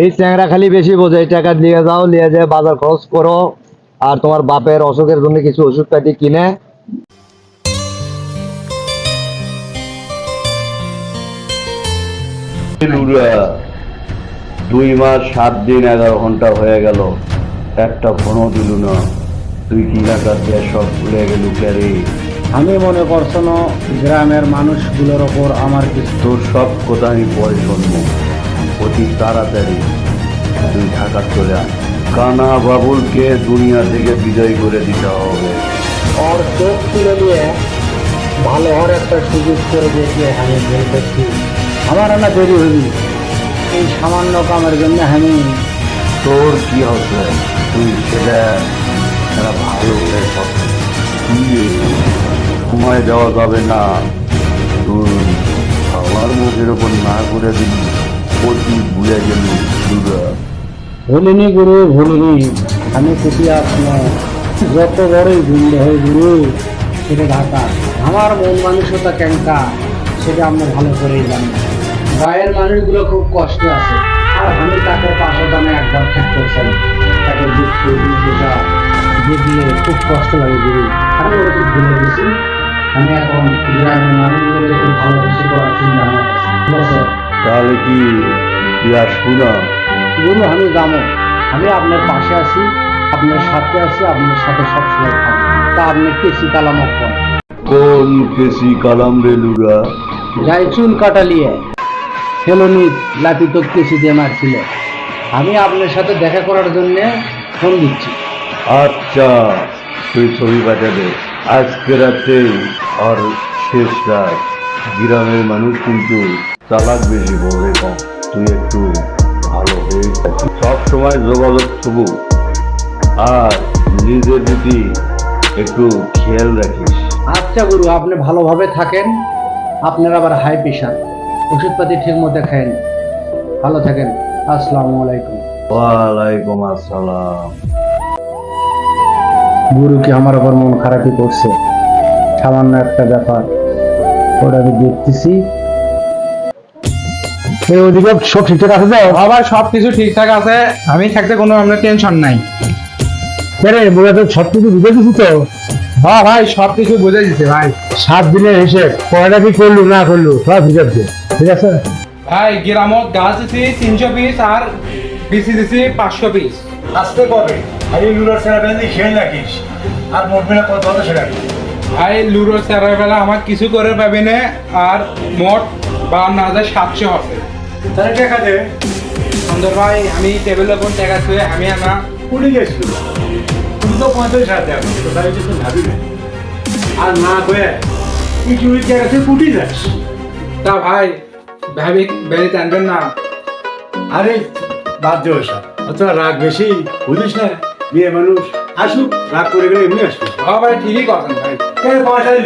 এই চ্যাংরা খালি বেশি বোঝে এই টাকা নিয়ে যাও নিয়ে যায় বাজার খরচ করো আর তোমার বাপের অসুখের জন্য কিছু ওষুধ পাতি কিনে। দুই মাস সাত দিন এগারো ঘণ্টা হয়ে গেল। একটা ফোনও দিল না। তুই কি এলাকার দিয়ে সব ভুলে গেলু ক্যারে আমি মনে করছ না গ্রামের মানুষগুলোর ওপর আমার কিছু তোর সব কথা আমি পরে শুনব। অতি তাড়াতাড়ি তুই ঢাকা চলে আয়। কানা বাবুলকে দুনিয়া থেকে বিজয় করে দিতে হবে। ওর চোখ তুলে নিয়ে ভালো হওয়ার একটা সুযোগ করে দিয়েছে আমি বলতেছি আমার না দেরি হইনি এই সামান্য কামের জন্য আমি তোর কি হবে তুই সেটা একটা ভালো করে। তুই সময় দেওয়া যাবে না। তুই আমার মুখের ওপর না করে দিবি। অতি ভুলে গেলি ভুলিনি গুরু, ভুলিনি। আমি খুশি আপনার যত বড়ই ভুল হয় গুরু, সেটা ঢাকা। আমার মন মানসিকতা কেনকা, সেটা আমরা ভালো করেই জানি। গায়ের মানুষগুলো খুব কষ্টে আছে। আর আমি তাকে পাশে দামে একবার থাকতে চাই তাকে দুঃখ দুঃখটা দেখলে খুব কষ্ট লাগে গুরু। আমি খুব ভুলে গেছি। আমি এখন গ্রামের মানুষগুলো খুব ভালো কিছু করার চিন্তা আমার। ঠিক আছে তাহলে কি তুই আসব না গুরু আমি যাব আমি আপনার পাশে আছি আপনার সাথে আছি আপনার সাথে সবসময় থাকব তা আপনি কেসি কালাম করেন কোন কেসি কালাম বেলুরা যাই চুল কাটালিয়ে ফেলনি লাপি তো কেসি দিয়ে মারছিল। আমি আপনার সাথে দেখা করার জন্য ফোন দিচ্ছি। আচ্ছা তুই ছবি পাঠাবে আজকে রাতে আর শেষ রাত। গ্রামের মানুষ কিন্তু চালাক বেশি বলে কম তুই একটু ভালো হয়ে সব সময় যোগাযোগ থবু আর নিজের প্রতি একটু খেয়াল রাখিস। আচ্ছা গুরু আপনি ভালোভাবে থাকেন। আপনার আবার হাই প্রেশার। ওষুধপাতি ঠিক মতো খায়েন ভালো থাকেন। আসসালামু আলাইকুম। ওয়ালাইকুম আসসালাম। গুরু কি আমার আবার মন খারাপই করছে? সামান্য একটা ব্যাপার। ওটা আমি দেখতেছি। ওদিকে সব ঠিকঠাক আছে তো? আবার সব কিছু ঠিকঠাক আছে। আমি থাকতে কোনো আপনার টেনশন নাই। রে মোরা তো সব কিছু বুঝে দিছি তো। হ্যাঁ ভাই সব কিছু বুঝে দিছে ভাই। সাত দিনের হিসেব কয়টা কি করলু না করলু সব হিসাব দে ঠিক আছে? ভাই গ্রামত গাছ দিছি তিনশো পিস আর বিসি দিছি পাঁচশো পিস। আসতে কবে? খালি লুলার সেরা বেঁধে খেয়ে রাখিস। আর মরবে না কত কথা সেটা ভাই লুরো চারের বেলা আমার কিছু করে পাবি না আর মোট বান্ন হাজার সাতশো আছে। তাহলে টাকা দে সুন্দর ভাই আমি টেবিলের উপর টাকা ছুঁয়ে আমি আনা কুড়ি গেছিল তুমি তো পঁয়তাল্লিশ হাজার টাকা তো তাই কিছু ভাবি না আর না করে তুই চুরি টাকা কুটি যাস? তা ভাই ভাবি বেড়ে টানবেন না। আরে বাদ দে ওসব অত রাগ বেশি বুঝিস না বিয়ে মানুষ। আসুক রাগ করে গেলে এমনি আসবি। হ্যাঁ ভাই ঠিকই কথা ভাই। কেন পাঁচ হাজার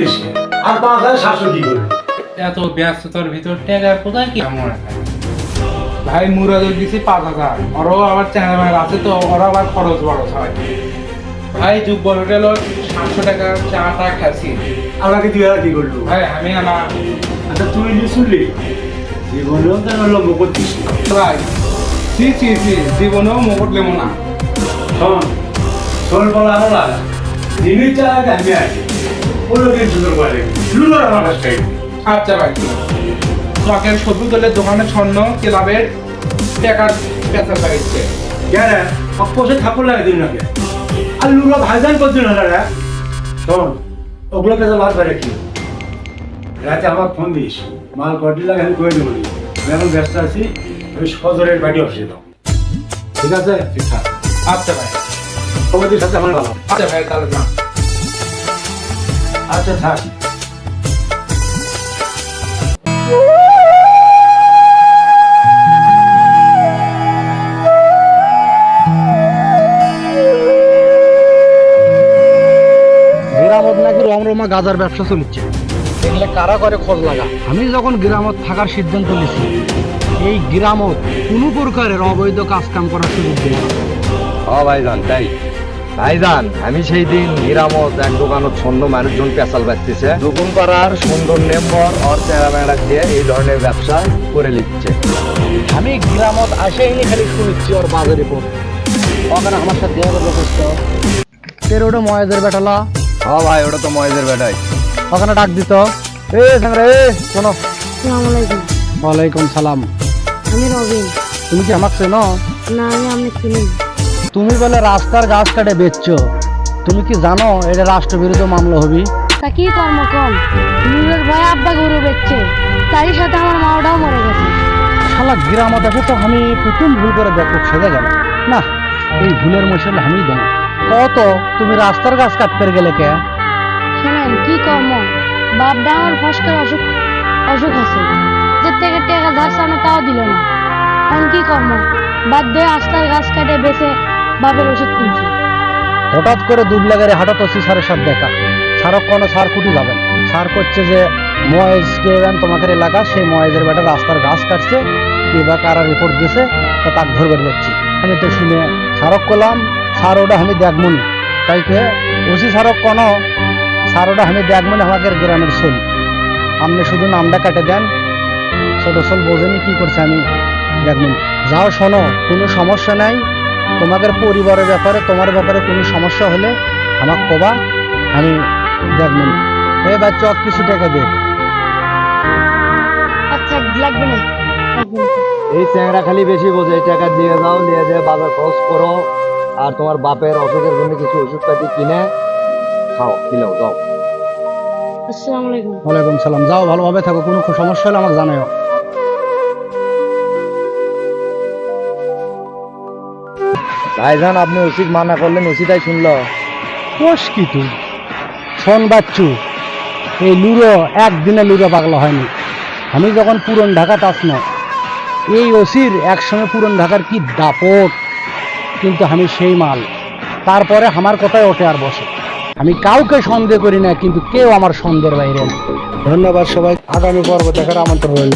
আর পাঁচ হাজার কি করবি? এত ব্যস্ততার ভিতর টাকা কোথায় কি? মনে হয় ভাই মুরাদের দিছি পাঁচ হাজার। ওরাও আবার চ্যানেল আছে তো ওরা আবার খরচ বড় হয় ভাই বড় গেল সাতশো টাকা চাটা খাসি আমাকে দুই হাজার কি করলু? ভাই আমি আনা। আচ্ছা তুই যে শুনলি জীবনেও তো লম্ব করছিস। ভাই সি সি সি জীবনেও মুকুট লেমো না। শোন শোন বলা আরও লাগা দিনের চালাকে আমি আছি দিন সুন্দর করে সুন্দর আমার কাছে। আচ্ছা ভাই। চকের সবজি দলের দোকানে স্বর্ণ ক্লাবের টাকার পেঁচা অপসে ঠাকুর লাগে দিন নাকি? আর লুলো ভাইজান করছিল না রে। শোন ওগুলো মাছ ধরে কি রাতে আমার ফোন দিস মাল কটি লাগে আমি করে দেবো আমি এখন ব্যস্ত আছি আমি সদরের বাড়ি অফিসে ঠিক আছে? ঠিকঠাক আচ্ছা ভাই। তোমাদের সাথে আমার ভালো। আচ্ছা ভাই তাহলে না আচ্ছা থাক। নাকি গাজার ব্যবসা চলছে এগুলো কারা করে খোঁজ লাগা? আমি যখন গ্রামত থাকার সিদ্ধান্ত নিয়েছি এই গ্রামত কোনো প্রকারের অবৈধ কাজ কাম করার সুযোগ না। হ ভাইজান তাই? ভাইজান আমি সেই দিন নিরামত এক দোকানত ছন্দ মানুষজন পেশাল বাঁচতেছে। দোকান পাড়ার সুন্দর নেম্বর আর চেহারা মেড়া দিয়ে এই ধরনের ব্যবসা করে নিচ্ছে। আমি গ্রামত আসেইনি খালি শুনেছি ওর বাজারে পর ওখানে আমার সাথে কষ্ট। ময়েদের বেটালা। হ্যাঁ ভাই ওটা তো ময়েজের বেটাই। ওখানে ডাক দিত। এ সাংরা এ শোনো। আসসালামু আলাইকুম ওয়ালাইকুম সালাম। আমি রবিন। তুমি কি আমাকে চেনো? না আমি আপনি চিনি তুমি বলে রাস্তার গাছ কাটে বেচছো। তুমি কি জানো এটা রাষ্ট্রবিরোধী মামলা হবি? তা কি কর্ম কম নুরের ভয়ে আব্বা গরু বেচছে। তারই সাথে আমার মাওটাও মরে গেছে। শালা তো আমি প্রথম ভুল করে দেখো সেজে গেল না এই ভুলের মশাল আমি দেবো কত তুমি রাস্তার গাছ কাটতে গেলে কে? শোনেন কি কর্ম বাপটা আমার ফসকের অসুখ অসুখ আছে। যে থেকে টাকা ধার সামনে তাও দিল না। এখন কি কর্ম বাধ্য হয়ে আস্তার গাছ কাটে বেছে বাপের ওষুধ কিনছি হঠাৎ করে দুবলাগারে হঠাৎ ওসি স্যারের সাথে দেখা। স্যারক কোনো স্যার কুটি যাবেন সার করছে যে ময়েজ গেলেন তোমাদের এলাকা সেই ময়েজের বেটা রাস্তার গাছ কাটছে কে বা কারা রিপোর্ট দিয়েছে তা তাক ধরবে যাচ্ছি। আমি তো শুনে স্যারক করলাম স্যার ওটা আমি দেখমনি তাই কে ওসি স্যারক কোনো স্যার ওটা আমি দেখমনি আমাদের গ্রামের সোল আপনি শুধু নামটা কেটে দেন ছোট সোল বোঝেনি কি করছে আমি দেখমনি যাও শোনো কোনো সমস্যা নাই। তোমাদের পরিবারের ব্যাপারে তোমার ব্যাপারে কোনো সমস্যা হলে আমাকে কবা আমি দেখব এ বাচ্চা কিছু টাকা দে। আচ্ছা লাগবে না। এই চ্যাংরা খালি বেশি বোঝে এই টাকা দিয়ে যাও নিয়ে যেয়ে বাজার খরচ করো। আর তোমার বাপের অসুখের জন্য কিছু ওষুধ পাতি কিনে খাও দিলেও যাও আসসালামু আলাইকুম। ওয়ালাইকুম সালাম। যাও ভালোভাবে থাকো কোনো সমস্যা হলে আমাকে জানাও ভাইজান আপনি ওষুধ মানা করলেন ওষুধটাই শুনলো। কোষ কি তুই? শোন বাচ্চু এই লুরো একদিনে লুরো পাগলা হয়নি। আমি যখন পুরন ঢাকাতে আসনো এই ওসির একসঙ্গে পুরন ঢাকার কি দাপট। কিন্তু আমি সেই মাল। তারপরে আমার কথায় ওঠে আর বসে। আমি কাউকে সন্দেহ করি না, কিন্তু কেউ আমার সন্দেহের বাইরে ধন্যবাদ সবাই। আগামী পর্ব দেখার আমন্ত্রণ রইল।